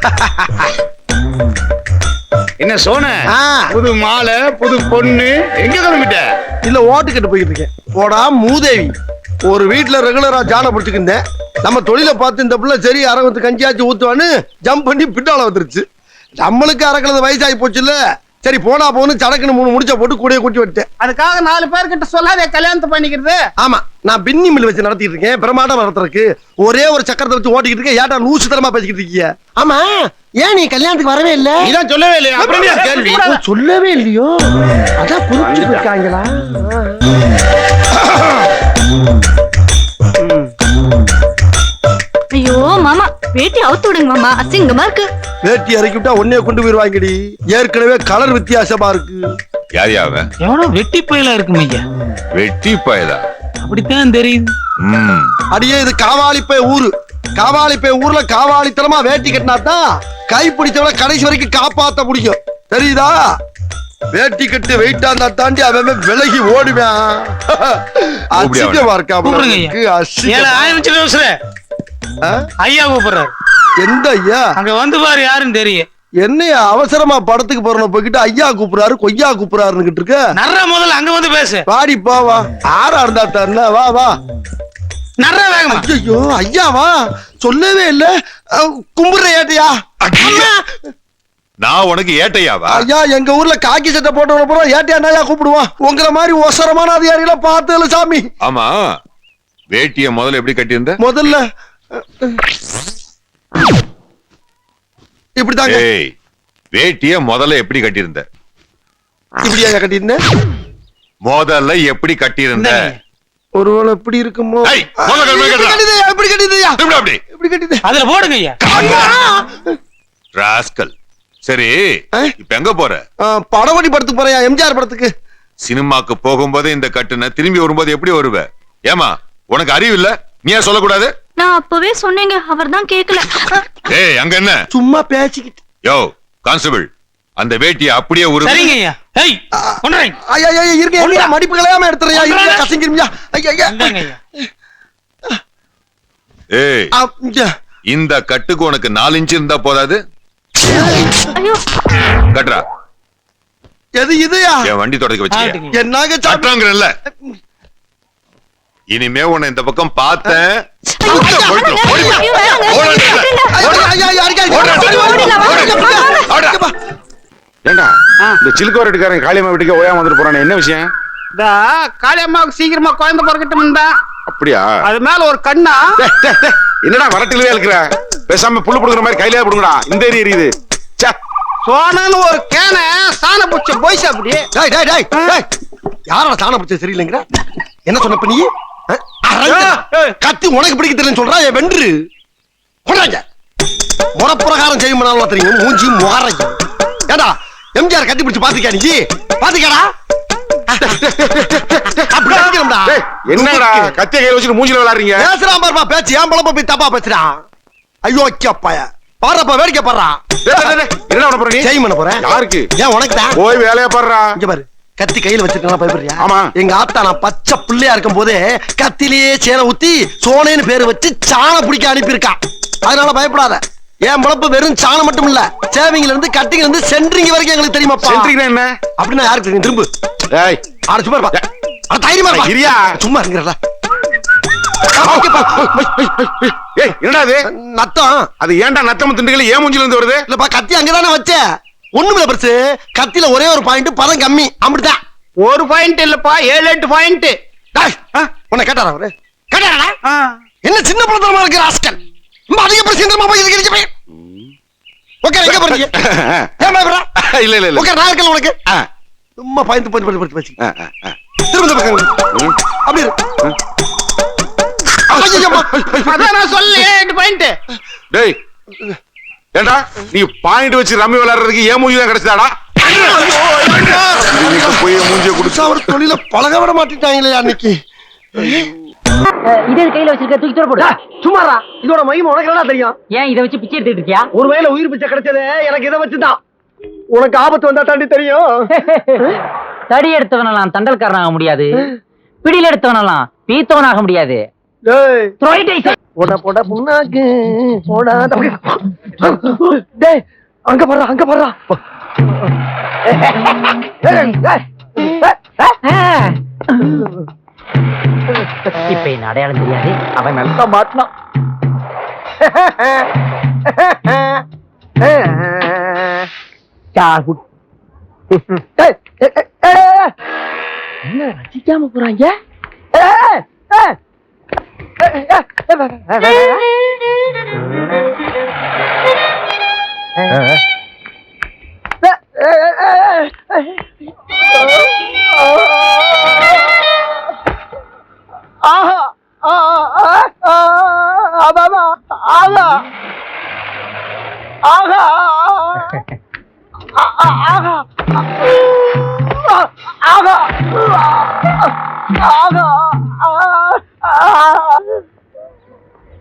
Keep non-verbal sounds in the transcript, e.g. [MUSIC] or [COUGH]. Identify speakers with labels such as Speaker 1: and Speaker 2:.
Speaker 1: [LAUGHS] என்ன சோன? புது மாலை புது பொண்ணு. எங்க கிளம்பிட்ட?
Speaker 2: இல்ல ஓட்டுக்கிட்டு போயிட்டு இருக்கேன். போடா மூதேவி. ஒரு வீட்டுல ரெகுலரா ஜான இருந்தேன். நம்ம தொழிலை பார்த்து இந்த பிள்ளை சரி அரவத்து கஞ்சியாச்சு ஊத்துவான்னு ஜம்ப் பண்ணி பின்னால வந்துருச்சு. நம்மளுக்கு அறக்கிறது வயசாகி போச்சுல்ல. சரி போனா போன்னு சடக்குன்னு மூணு முடிச்ச போட்டு கூடயே கூட்டி விட்டேன்
Speaker 3: அதுக்காக நாலு பேர்கிட்ட சொல்லாதே கல்யாணத்தை பண்ணிக்கிறது.
Speaker 2: ஆமா நான் பின்னி மில் வச்சு நடத்திட்டு இருக்கேன். பிரமாண்டம் நடத்துறதுக்கு. ஒரே ஒரு சக்கரத்தை வச்சு ஓட்டிக்கிட்டு இருக்கேன். ஏட்டா லூசு தரமா பேசிக்கிட்டு இருக்கீங்க? ஆமா ஏன் நீ கல்யாணத்துக்கு வரவே இல்ல?
Speaker 1: நீதான் சொல்லவே இல்லையா? அப்புறம் கேள்வி?
Speaker 2: சொல்லவே இல்லையோ? அதான் புரிஞ்சு இருக்காங்களா
Speaker 4: வேட்டி அவுத்து விடுங்க மாமா அசிங்கமா இருக்கு.
Speaker 2: வேட்டி இறக்கி விட்டா உன்னைய கொண்டு போயிருவாங்கடி. ஏற்கனவே கலர் வித்தியாசமா இருக்கு.
Speaker 5: யார் அவன்
Speaker 6: எவ்வளோ வெட்டி பயலா இருக்கும் ஐயா
Speaker 5: வெட்டி பயலா?
Speaker 6: அப்படித்தான் தெரியுது
Speaker 2: அடியே இது காவாலிப்பை ஊரு. காவாலிப்பை ஊர்ல காவாலித்தனமா வேட்டி கட்டினாதான் கை பிடிச்சவன கடைசி வரைக்கும் காப்பாத்த முடியும். தெரியுதா? வேட்டி கட்டு வெயிட்டா இருந்தா தாண்டி அவன் விலகி ஓடுவான். அசிங்கமா இருக்கா
Speaker 6: ஐயா. கூப்பிடுறாரு.
Speaker 2: எந்த ஐயா?
Speaker 6: அங்க வந்து பாரு யாருன்னு தெரியும்
Speaker 2: என்னையா அவசரமா படத்துக்கு போறோம் போய்கிட்டு ஐயா கூப்பிடுறாரு கொய்யா கூப்பிடுறாருன்னு இருக்க?
Speaker 6: நர்ற முதல்ல அங்க வந்து பேசு.
Speaker 2: வாடி போ வா. ஆறா இருந்தா தானே வா வா.
Speaker 6: நர்ற வேகமா.
Speaker 2: ஐயோ ஐயாவா? சொல்லவே இல்ல. கும்பிடுற ஏட்டையா.
Speaker 5: நான் உனக்கு ஏட்டையாவா?
Speaker 2: ஐயா எங்க ஊர்ல காக்கி சட்டை போட்டவன பூரா ஏட்டையா கூப்பிடுவான்? உங்களை மாதிரி ஒசரமான அதிகாரிகளை பார்த்ததுல சாமி.
Speaker 5: ஆமா. வேட்டிய முதல்ல எப்படி கட்டியிருந்த?
Speaker 2: முதல்ல இப்படிதாங்க.
Speaker 5: ஏய் வேட்டிய முதல்ல எப்படி கட்டியிருந்த?
Speaker 2: இப்படியா கட்டியிருந்தேன்
Speaker 5: முதல்ல எப்படி கட்டியிருந்த.
Speaker 2: ஒருவேளை இப்படி இருக்குமோ?
Speaker 5: கட்டுடா.
Speaker 2: கட்டிதையா இப்படி கட்டிதையா
Speaker 5: திரும்ப அப்படி
Speaker 2: இப்படி கட்டிதே
Speaker 6: அதுல போடுங்க ஐயா.
Speaker 5: ராஸ்கல். சரி? இப்ப எங்க போற?
Speaker 2: படவடி படத்துக்கு போறியா எம்ஜிஆர் படத்துக்கு.
Speaker 5: சினிமாக்கு போகும்போது இந்த கட்டுன திரும்பி வரும்போது எப்படி வருவ? ஏமா உனக்கு அறிவு இல்ல? நீ ஏன் சொல்லக்கூடாது?
Speaker 4: நான் அப்பவே சொன்னேங்க அவர் தான் கேக்கல.
Speaker 5: ஏய் அங்க என்ன?
Speaker 2: சும்மா பேசிக்கிட்டு.
Speaker 5: யோ கான்ஸ்டபிள் அந்த வேட்டிய அப்படியே உருவி
Speaker 6: சரிங்க ஐயா. ஏய் கொண்டுறேன்.
Speaker 2: ஐயா ஐயா இருக்க இருக்க மடிப்பு கலையாம எடுத்துறியா
Speaker 6: ஒன்றரை.
Speaker 2: கசங்கிருமியா ஐயா ஐயா
Speaker 5: ஏய். இந்த கட்டுக்கு உனக்கு நாலு இன்ச்சு இருந்தா போதாது?
Speaker 4: ஐயோ.
Speaker 5: கட்டுறா.
Speaker 2: எது இதுயா
Speaker 5: என் வண்டி தொடக்க வச்சு.
Speaker 2: என்னங்க சாமி
Speaker 5: கட்டுறாங்கல்ல இனிமே உன்னை இந்த பக்கம் பார்த்தேன்.
Speaker 1: ஏண்டா இந்த சிலுக்கோ ரெட்டுக்காரன் காளியம்மா வீட்டுக்கு ஓயாம வந்துட்டு போறானே என்ன விஷயம்?
Speaker 3: இந்த காளியம்மாவுக்கு சீக்கிரமா குழந்தை பிறக்கட்டும் தான்
Speaker 1: அப்படியா?
Speaker 3: அது மேல ஒரு கண்ணா?
Speaker 1: என்னடா வரட்டிலே இருக்கிற? பேசாம புல்லு புடுங்குற மாதிரி கையிலே புடுங்கடா இந்த ஏரி எரியுது. ச்சே.
Speaker 3: சோனன்னு ஒரு கேனை சாண புடிச்ச போய்ஸ் அப்படி
Speaker 2: டேய், டேய், டேய், டேய். யாரோட சாண பிடிச்ச சரியில்லைங்கிற என்ன சொன்ன நீ. கத்தி உனக்கு பிடிக்க தெரியலன்னு சொல்றா என் வென்று. கொண்டாங்க முறப்பிரகாரம் செய்யும் தெரியும் மூஞ்சி முகரைக்கு ஏடா எம்ஜிஆர் கட்டி பிடிச்சு பாத்துக்கா நீ? பாத்துக்கடா
Speaker 1: என்னடா கத்திய கையில வச்சுட்டு மூஞ்சில விளையாடுறீங்க?
Speaker 2: பேசுறான் பாருப்பா பேச்சு. ஏன் பழப்ப போய் தப்பா பேசுறான் ஐயோ அப்பாய பாருப்பா வேடிக்கை பாடுறான்
Speaker 1: என்ன பண்ண போற நீ?
Speaker 2: செய்ய பண்ண போறேன்
Speaker 1: யாருக்கு?
Speaker 2: ஏன் உனக்கு
Speaker 1: போய் வேலையா பாடுறா.
Speaker 2: இங்க பாரு. கத்தி கையில வச்சிருக்கா பயப்படுறியா?
Speaker 1: ஆமா.
Speaker 2: எங்க ஆத்தா நான் பச்சை பிள்ளையா இருக்கும் போதே கத்திலேயே சேனை ஊத்தி சோனேன்னு பேரு வச்சு சாணம் பிடிக்க அனுப்பியிருக்கான் அதனால பயப்படாத. என் பொழப்பு வெறும் சாணம் மட்டும் இல்ல சேவிங்ல இருந்து கட்டிங்ல இருந்து சென்ட்ரிங் வரைக்கும் எங்களுக்கு தெரியுமாப்பா?
Speaker 1: சென்ட்ரிங்னா என்ன?
Speaker 2: அப்படின்னா யாருக்கு தெரியும்? திரும்ப.
Speaker 1: டேய்.
Speaker 2: ஆட சும்மா இருப்பா. அட தைரியமா இருப்பா.
Speaker 1: இரியா.
Speaker 2: சும்மா இருக்கிறல
Speaker 1: ஏய் என்னடா அது
Speaker 2: நத்தம்.
Speaker 1: அது ஏன்டா நத்தம் திண்டுகள் ஏன் மூஞ்சில இருந்து வருது?
Speaker 2: இல்லப்பா கத்தி அங்கதானே வச்சேன் ஒண்ணுமில்ல பெருசு. கத்தில ஒரே ஒரு பாயிண்ட் பதம் கம்மி. அப்படிதான்
Speaker 3: ஒரு பாயிண்ட் இல்லப்பா ஏழு எட்டு பாயிண்ட்
Speaker 2: டேய், உன்னை கேட்டாரா அவரு? கேட்டாரா? என்ன சின்ன பழத்தனமா இருக்கு ராஸ்கல் ரொம்ப அதிக பிரச்சனை போய் இதுக்கு போய்? ஓகே எங்க போறீங்க? [LAUGHS] ஏன் பயப்படுற
Speaker 1: இல்ல இல்ல இல்ல.
Speaker 2: ஓகே நான் இருக்கல உனக்கு. சும்மா பயந்து போய் போய் போய். திரும்ப இந்த பக்கம். அப்படி இரு. ஐயோ, அம்மா.
Speaker 3: அதான் நான் சொல்ல ஏழு எட்டு பாயிண்ட்
Speaker 1: டேய் ஏண்டா? நீ பாயிண்ட் வச்சு ரம்மி விளையாடுறதுக்கு ஏன் மூஞ்சி தான் கிடைச்சாடா போய் மூஞ்சிய குடிச்சா
Speaker 2: அவர் தொழில பழக விட மாட்டிட்டாங்களே அன்னைக்கு.
Speaker 7: இதே கையில வச்சிருக்க தூக்கி தூர போடு.
Speaker 2: சும்மாரா இதோட மகிமை உனக்கு என்ன தெரியும்?
Speaker 7: ஏன் இதை வச்சு பிச்சை எடுத்துட்டு இருக்கியா?
Speaker 2: ஒரு வயல உயிர் பிச்சை கிடைச்சது எனக்கு இதை வச்சுதான். உனக்கு ஆபத்து வந்தா தாண்டி தெரியும்.
Speaker 7: தடி எடுத்தவனெல்லாம் தண்டல்காரன் ஆக முடியாது. பிடியில் எடுத்தவனெல்லாம் பீத்தவன் ஆக முடியாது. போட போட புண்ணாக்கு. போடா. டேய் அங்க பாரு அங்க பாரு.
Speaker 2: இப்ப என்ன அடையாளம் தெரியாது? அவன் நல்லா மாட்டினான். என்ன ரசிக்காம போறாங்க? Aha! Aha! Aha! Aha! Aha! Aha! Aha! Aha! Aha!